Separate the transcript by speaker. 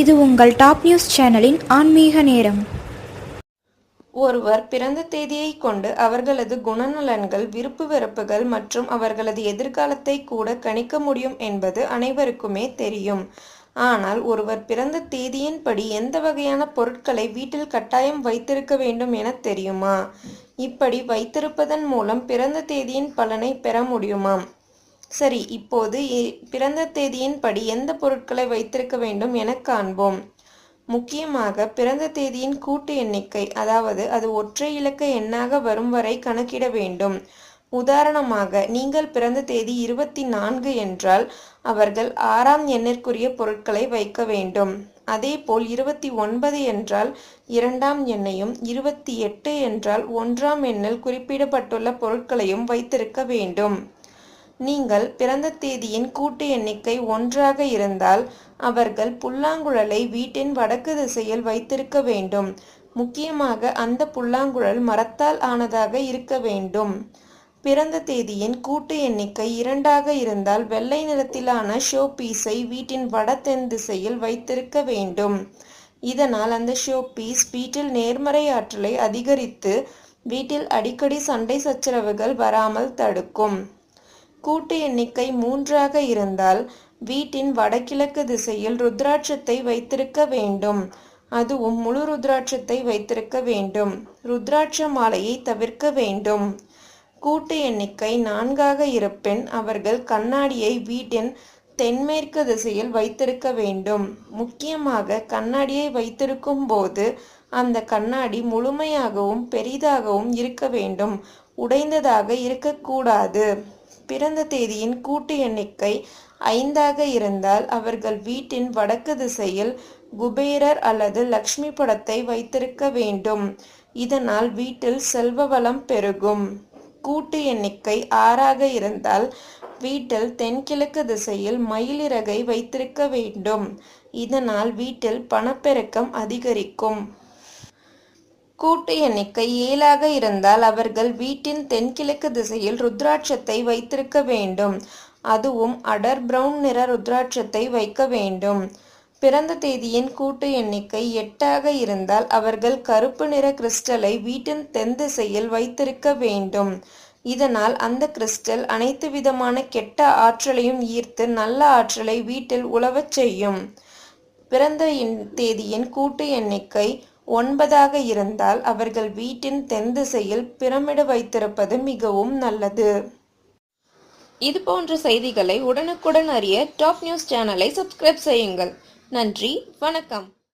Speaker 1: இது உங்கள் top news சேனலின் ஆன்மீக நேரம்.
Speaker 2: ஒருவர் பிறந்த தேதியை கொண்டு அவர்களது குணநலன்கள் விருப்பு வெறுப்புகள் மற்றும் அவர்களது எதிர்காலத்தை கூட கணிக்க முடியும் என்பது அனைவருக்குமே தெரியும். ஆனால் ஒருவர் பிறந்த தேதியின்படி எந்த வகையான பொருட்களை வீட்டில் கட்டாயம் வைத்திருக்க வேண்டும் என தெரியுமா? இப்படி வைத்திருப்பதன் மூலம் பிறந்த தேதியின் பலனை பெற முடியுமாம் சரி இப்போது பிறந்த பிறந்த தேதியின்படி எந்த பொருட்களை வைத்திருக்க வேண்டும் என காண்போம். முக்கியமாக பிறந்த தேதியின் கூட்டு எண்ணிக்கை அதாவது அது ஒற்றை இலக்க எண்ணாக வரும் வரை கணக்கிட வேண்டும். உதாரணமாக நீங்கள் பிறந்த தேதி இருபத்தி நான்கு என்றால் அவர்கள் ஆறாம் எண்ணிற்குரிய பொருட்களை வைக்க வேண்டும். அதேபோல் இருபத்தி ஒன்பது என்றால் இரண்டாம் எண்ணையும் இருபத்தி எட்டு என்றால் ஒன்றாம் எண்ணில் குறிப்பிடப்பட்டுள்ள பொருட்களையும் வைத்திருக்க வேண்டும். நீங்கள் பிறந்த தேதியின் கூட்டு எண்ணிக்கை ஒன்றாக இருந்தால் அவர்கள் புல்லாங்குழலை வீட்டின் வடக்கு திசையில் வைத்திருக்க வேண்டும். முக்கியமாக அந்த புல்லாங்குழல் மரத்தால் ஆனதாக இருக்க வேண்டும். பிறந்த தேதியின் கூட்டு எண்ணிக்கை இரண்டாக இருந்தால் வெள்ளை நிறத்திலான ஷோ பீஸை வீட்டின் வட தென் திசையில் வைத்திருக்க வேண்டும். இதனால் அந்த ஷோ பீஸ் வீட்டில் நேர்மறை ஆற்றலை அதிகரித்து வீட்டில் அடிக்கடி சண்டை சச்சரவுகள் வராமல் தடுக்கும். கூட்டு எண்ணிக்கை மூன்றாக இருந்தால் வீட்டின் வடகிழக்கு திசையில் ருத்ராட்சத்தை வைத்திருக்க வேண்டும். அதுவும் முழு ருத்ராட்சத்தை வைத்திருக்க வேண்டும். ருத்ராட்ச மாலையை தவிர்க்க வேண்டும். கூட்டு எண்ணிக்கை நான்காக இருப்பின் அவர்கள் கண்ணாடியை வீட்டின் தென்மேற்கு திசையில் வைத்திருக்க வேண்டும். முக்கியமாக கண்ணாடியை வைத்திருக்கும் போது அந்த கண்ணாடி முழுமையாகவும் பெரிதாகவும் இருக்க வேண்டும். உடைந்ததாக இருக்கக்கூடாது. பிறந்த தேதியின் கூட்டு எண்ணிக்கை ஐந்தாக இருந்தால் அவர்கள் வீட்டின் வடக்கு திசையில் குபேரர் அல்லது லக்ஷ்மி படத்தை வைத்திருக்க வேண்டும். இதனால் வீட்டில் செல்வ வளம் பெருகும். கூட்டு எண்ணிக்கை ஆறாக இருந்தால் வீட்டில் தென்கிழக்கு திசையில் மயிலிறகை வைத்திருக்க வேண்டும். இதனால் வீட்டில் பணப்பெருக்கம் அதிகரிக்கும். கூட்டு எண்ணிக்கை ஏழாக இருந்தால் அவர்கள் வீட்டின் தென்கிழக்கு திசையில் ருத்ராட்சத்தை வைத்திருக்க வேண்டும். அதுவும் அடர் பிரவுன் நிற ருத்ராட்சத்தை வைக்க வேண்டும். பிறந்த தேதியின் கூட்டு எண்ணிக்கை எட்டாக இருந்தால் அவர்கள் கருப்பு நிற கிறிஸ்டலை வீட்டின் தென் திசையில் வைத்திருக்க வேண்டும். இதனால் அந்த கிறிஸ்டல் அனைத்து விதமான கெட்ட ஆற்றலையும் ஈர்த்து நல்ல ஆற்றலை வீட்டில் உழவச் செய்யும். பிறந்த தேதியின் கூட்டு எண்ணிக்கை ஒன்பதாக இருந்தால் அவர்கள் வீட்டின் தென் திசையில் பிரமிடு வைத்திருப்பது மிகவும் நல்லது. இது போன்ற செய்திகளை உடனுக்குடன் அறிய டாப் நியூஸ் சேனலை சப்ஸ்கிரைப் செய்யுங்கள். நன்றி வணக்கம்.